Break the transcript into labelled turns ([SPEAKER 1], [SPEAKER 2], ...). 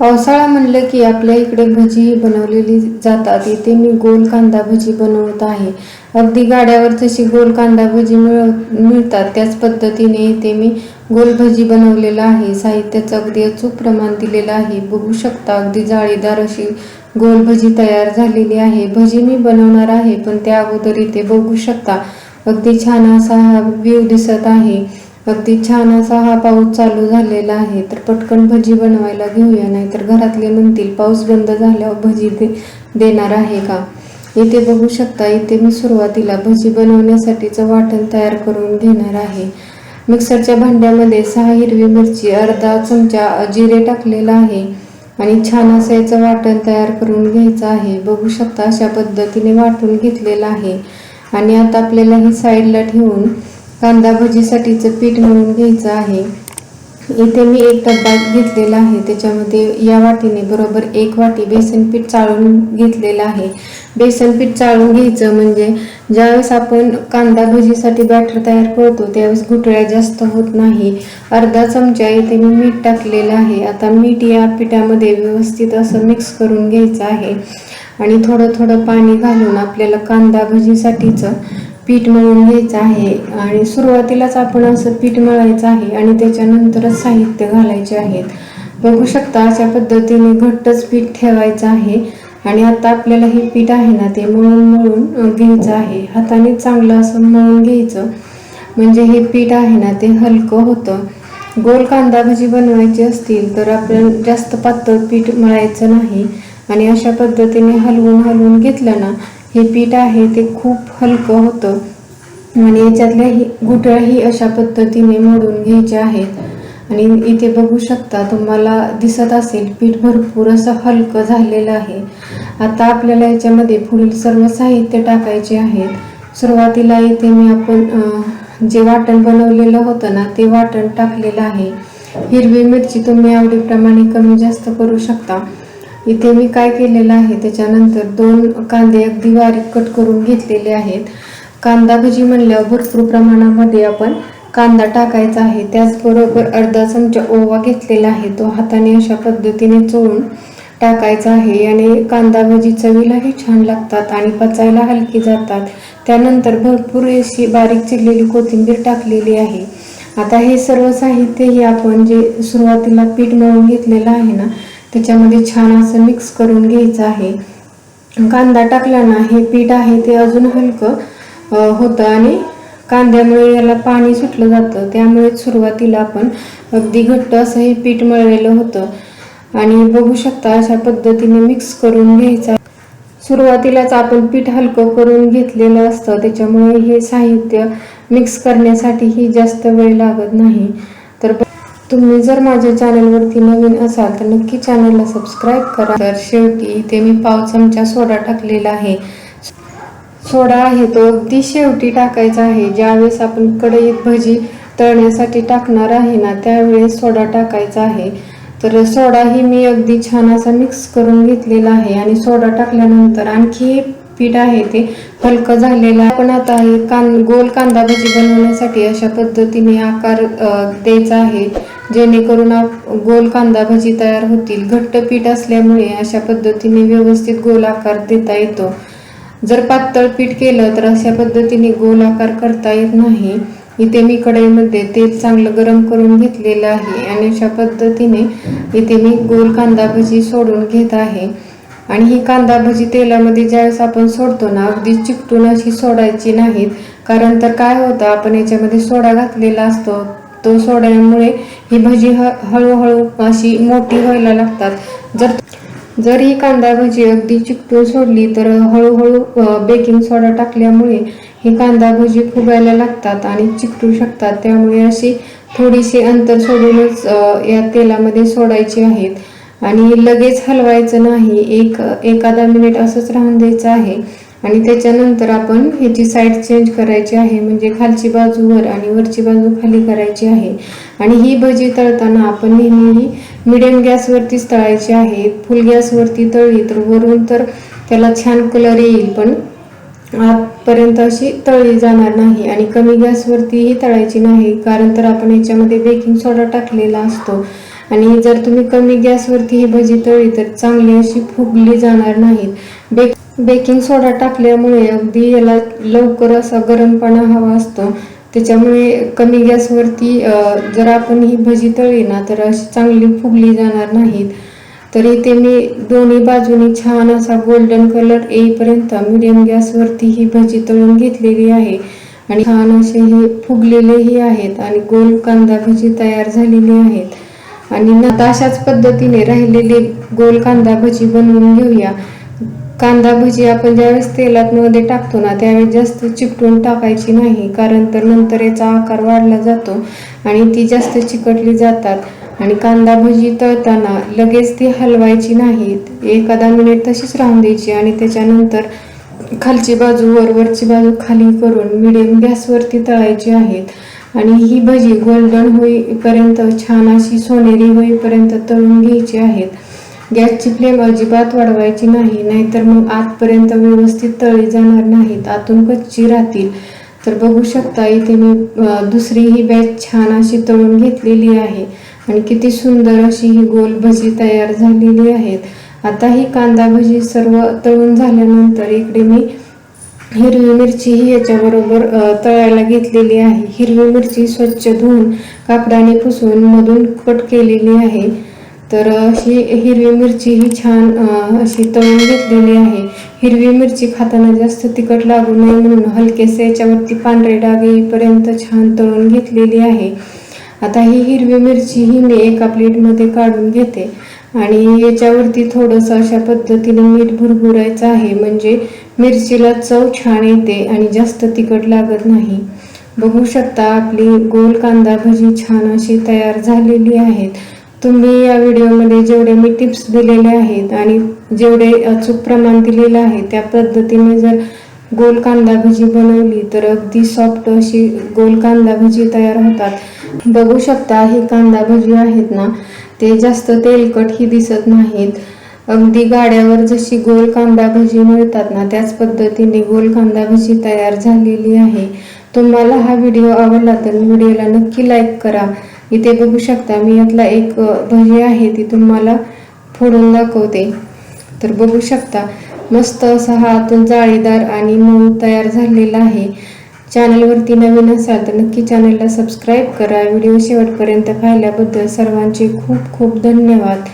[SPEAKER 1] पावसाळा म्हणलं की आपल्या इकडे भजी बनवलेली जातात. इथे मी गोल कांदा भजी बनवत आहे. अगदी गाड्यावर जशी गोल कांदा भजी मिळ मिळतात त्याच पद्धतीने इथे मी गोल भजी बनवलेला आहे. साहित्याचं अगदी अचूक प्रमाण दिलेलं आहे. बघू शकता अगदी जाळीदार अशी गोल भजी तयार झालेली आहे. भजी मी बनवणार आहे पण त्या अगोदर इथे बघू शकता. अगदी छान असा हा व्ह्यू दिसत आहे. अगदी छान असा हा पाऊस चालू झालेला आहे तर पटकन भजी बनवायला घेऊया नाहीतर घरातले म्हणतील पाऊस बंद झाल्यावर भजी दे देणार आहे का? इथे बघू शकता इथे मी सुरुवातीला भजी बनवण्यासाठीचं वाटण तयार करून घेणार आहे. मिक्सरच्या भांड्यामध्ये सहा हिरवी मिरची अर्धा चमचा जिरे टाकलेला आहे आणि छान असं याचं वाटण तयार करून घ्यायचं आहे. बघू शकता अशा पद्धतीने वाटून घेतलेलं आहे. आणि आता आपल्याला ही साईडला ठेवून कांदा भजीसाठीचं पीठ म्हणून घ्यायचं आहे. इथे मी एक डब्बा घेतलेला आहे. त्याच्यामध्ये या वाटीने बरोबर एक वाटी बेसन पीठ चाळून घेतलेलं आहे. बेसन पीठ चाळून घ्यायचं म्हणजे ज्यावेळेस आपण कांदा भजीसाठी बॅटर तयार करतो त्यावेळेस घुटळ्या जास्त होत नाही. अर्धा चमचा इथे मी मीठ टाकलेलं आहे. आता मीठ या पिठामध्ये व्यवस्थित असं मिक्स करून घ्यायचं आहे. आणि थोडं थोडं पाणी घालून आपल्याला कांदा भजीसाठीचं पीठ मळून घ्यायचं आहे आणि सुरुवातीलाच आपण असं पीठ मळायचं आहे आणि त्याच्यानंतरच साहित्य घालायचे आहेत. बघू शकता अशा पद्धतीने घट्टच पीठ ठेवायचं आहे आणि आता आपल्याला हे पीठ आहे ना ते मळून मळून घ्यायचं आहे. हाताने चांगलं असं मळून घ्यायचं. म्हणजे हे पीठ आहे ना ते हलकं होतं. गोल कांदा भजी बनवायची असतील तर आपल्याला जास्त पातळ पीठ मळायचं नाही. आणि अशा पद्धतीने हलवून हलवून घेतलं ना हे पीठ आहे ते खूप हलकं होतं. आणि याच्यातल्या ही गुठळ्याही अशा पद्धतीने मोडून घ्यायच्या आहेत. आणि इथे बघू शकता तुम्हाला दिसत असेल पीठ भरपूर असं हलकं झालेलं आहे. आता आपल्याला याच्यामध्ये पुढील सर्व साहित्य टाकायचे आहेत. सुरुवातीला इथे मी आपण जे वाटण बनवलेलं होतं ना ते वाटण टाकलेलं आहे. हिरवी मिरची तुम्ही आवडीप्रमाणे कमी जास्त करू शकता. इथे मी काय केलेलं आहे त्याच्यानंतर दोन कांदे अगदी बारीक कट करून घेतलेले आहेत. कांदा भजी म्हणल्यावर भरपूर प्रमाणामध्ये आपण कांदा टाकायचा आहे. त्याचबरोबर अर्धा चमचा ओवा घेतलेला आहे. तो हाताने अशा पद्धतीने चोळून टाकायचा आहे आणि कांदा भजी चवीलाही छान लागतात आणि पचायला हलकी जातात. त्यानंतर भरपूर अशी बारीक चिरलेली कोथिंबीर टाकलेली आहे. आता हे सर्व साहित्य हे आपण जे सुरुवातीला पीठ मळून घेतलेलं आहे ना त्याच्यामध्ये छान असं मिक्स करून घ्यायचं आहे. कांदा टाकला ना हे पीठ आहे ते अजून हलकं होतं आणि कांद्यामुळे याला पाणी सुटलं जातं. त्यामुळे सुरुवातीला आपण अगदी घट्ट असं हे पीठ मळलेलं होतं. आणि बघू शकता अशा पद्धतीने मिक्स करून घ्यायचं सुरुवातीलाच आपण पीठ हलकं करून घेतलेलं असतं. त्याच्यामुळे हे साहित्य मिक्स करण्यासाठीही जास्त वेळ लागत नाही. तर तुम्ही जर माझ्या चॅनलवरती नवीन असाल तर नक्की चॅनलला सबस्क्राईब करा. तर शेवटी इथे मी पाव चमचा सोडा टाकलेला आहे. सोडा आहे तो अगदी शेवटी टाकायचा आहे. ज्यावेळेस आपण कढईत भजी तळण्यासाठी टाकणार आहे ना त्यावेळेस सोडा टाकायचा आहे. तर सोडाही मी अगदी छान असा मिक्स करून घेतलेला आहे आणि सोडा टाकल्यानंतर आणखी पीठ आहे ते हलकं झालेलं आहे. आपण आता हे कान गोल कांदा भजी बनवण्यासाठी अशा पद्धतीने आकार द्यायचा आहे. जेणेकरून गोल कांदा भजी तयार होतील. घट्ट पीठ असल्यामुळे अशा पद्धतीने व्यवस्थित गोल आकार देता येतो. जर पातळ पीठ केलं तर अशा पद्धतीने गोल आकार करता येत नाही. इथे मी कढईमध्ये तेल चांगलं गरम करून घेतलेलं आहे आणि अशा पद्धतीने इथे मी गोल कांदा भजी सोडून घेत आहे. आणि ही कांदा भजी तेलामध्ये ज्यावेळेस आपण सोडतो ना अगदी चिकटून अशी सोडायची नाहीत. कारण तर काय होतं आपण याच्यामध्ये सोडा घातलेला असतो. तो सोड्यामुळे ही भजी ह हळूहळू अशी मोठी व्हायला लागतात. जर जर ही कांदा भजी अगदी चिकटून सोडली तर हळूहळू बेकिंग सोडा टाकल्यामुळे ही कांदा भजी फुगायला लागतात आणि चिकटू शकतात. त्यामुळे अशी थोडीशी अंतर सोडूनच या तेलामध्ये सोडायची आहेत. आणि लगेच हलवायचं नाही. एक एखादा मिनिट असंच राहून द्यायचं आहे. आणि त्याच्यानंतर आपण ह्याची साईड चेंज करायची आहे. म्हणजे खालची बाजू वर आणि वरची बाजू खाली करायची आहे. आणि ही भजी तळताना आपण नेहमी मिडियम गॅसवरतीच तळायची आहे. फुल गॅसवरती तळली तर वरून तर त्याला छान कलर येईल पण आतपर्यंत अशी तळली जाणार नाही. आणि कमी गॅसवरतीही तळायची नाही. कारण तर आपण याच्यामध्ये बेकिंग सोडा टाकलेला असतो. आणि जर तुम्ही कमी गॅसवरती ही भजी तळली तर चांगली अशी फुगली जाणार नाहीत. बेक बेकिंग सोडा टाकल्यामुळे अगदी याला लवकर असा गरमपणा हवा असतो. त्याच्यामुळे कमी गॅसवरती जर आपण ही भजी तळली ना तर अशी चांगली फुगली जाणार नाहीत. तर इथे मी दोन्ही बाजूनी छान असा गोल्डन कलर येईपर्यंत मिडियम गॅसवरती ही भजी तळून घेतलेली आहे. आणि छान असे हे फुगलेलेही आहेत आणि गोल कांदा भजी तयार झालेली आहेत. आणि न आता अशाच पद्धतीने राहिलेली गोल कांदा भजी बनवून घेऊया. कांदा भजी आपण ज्यावेळेस तेलात मध्ये टाकतो ना त्यावेळेस जास्त चिकटून टाकायची नाही कारण तर नंतर याचा आकार वाढला जातो आणि ती जास्त चिकटली जातात. आणि कांदा भजी तळताना लगेच ती हलवायची नाहीत एखादा मिनिट तशीच राहून द्यायची आणि त्याच्यानंतर खालची बाजू वरवरची बाजू खाली करून मिडियम गॅसवरती तळायची आहेत. आणि ही भजी गोल्डन होईपर्यंत छान अशी सोनेरी होईपर्यंत तळून घ्यायची आहेत. गॅसची फ्लेम अजिबात वाढवायची नाही नाहीतर मग आतपर्यंत व्यवस्थित तळी जाणार नाहीत. आतून कच्ची राहतील. तर बघू शकता इथे मी दुसरी ही बॅच छान अशी तळून घेतलेली आहे. आणि किती सुंदर अशी ही गोल भजी तयार झालेली आहेत. आता ही कांदा भजी सर्व तळून झाल्यानंतर इकडे मी हिरवी मिरची ही याच्याबरोबर तळायला घेतलेली आहे. हिरवी मिरची स्वच्छ धुवून कापडाने पुसून मधून कट केलेली आहे. तर अशी हिरवी मिरची ही छान अशी तळून घेतलेली आहे. हिरवी मिरची खाताना जास्त तिखट लागू नये म्हणून हलकेसे याच्यावरती पांढरे डाग येईपर्यंत छान तळून घेतलेली आहे. आता ही हिरवी मिरची ही मी एका प्लेटमध्ये काढून घेते. आणि याच्यावरती थोडंसं अशा पद्धतीने मीठ भुरभुरायचं आहे. म्हणजे मिरचीला चव छान येते आणि जास्त तिखट लागत नाही. बघू शकता आपली गोल कांदा भजी छान अशी तयार झालेली आहेत. तुम्ही या व्हिडिओमध्ये जेवढे मी टिप्स दिलेले आहेत आणि जेवढे अचूक प्रमाण दिलेलं आहे त्या पद्धतीने जर गोल कांदा भजी बनवली तर अगदी सॉफ्ट अशी गोल कांदा भजी तयार होतात. बघू शकता ही कांदा भजी आहेत ना ते जास्त तेलकट ही दिसत नाहीत. अगदी गाड्यावर जशी गोल कांदा भजी मिळतात ना त्याच पद्धतीने गोल कांदा भजी तयार झालेली आहे. तुम्हाला हा व्हिडिओ आवडला तर व्हिडिओला नक्की लाईक करा. इथे बघू शकता मी यातला एक भजी आहे ती तुम्हाला फोडून दाखवते. तर बघू शकता मस्त असा हा आतून जाळीदार आणि मऊ तयार झालेला आहे. चॅनलवरती नवीन असाल तर नक्की चॅनलला सबस्क्राईब करा. व्हिडिओ शेवटपर्यंत पाहिल्याबद्दल सर्वांचे खूप खूप धन्यवाद.